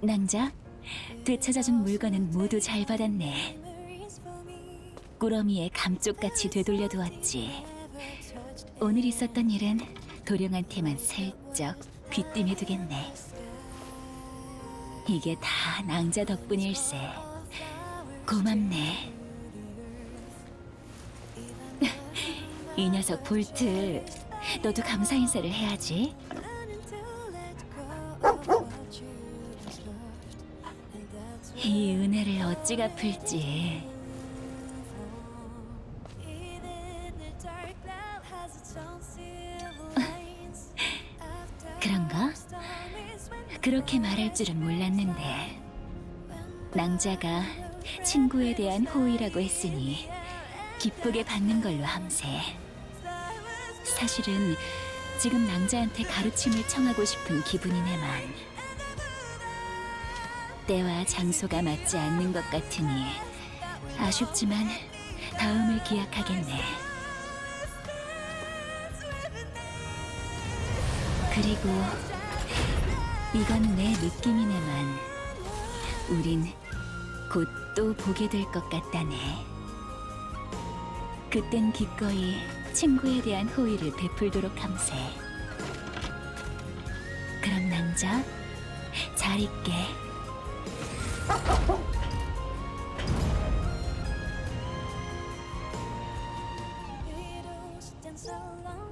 낭자, 되찾아준 물건은 모두 잘 받았네. 꾸러미의 감쪽같이 되돌려 두었지. 오늘 있었던 일은 도령한테만 슬쩍 귀띔해 두겠네. 이게 다 낭자 덕분일세. 고맙네. 이 녀석 볼트, 너도 감사 인사를 해야지. 이 은혜를 어찌 갚을지. 그런가? 그렇게 말할 줄은 몰랐는데. 낭자가 친구에 대한 호의라고 했으니 기쁘게 받는 걸로 함세. 사실은 지금 낭자한테 가르침을 청하고 싶은 기분이네만. 때와 장소가 맞지 않는 것 같으니 아쉽지만 다음을 기약하겠네. 그리고 이건 내 느낌이네만 우린 곧 또 보게 될 것 같다네. 그땐 기꺼이 친구에 대한 호의를 베풀도록 함세. 그럼 낭자 잘 있게. Heroes dance along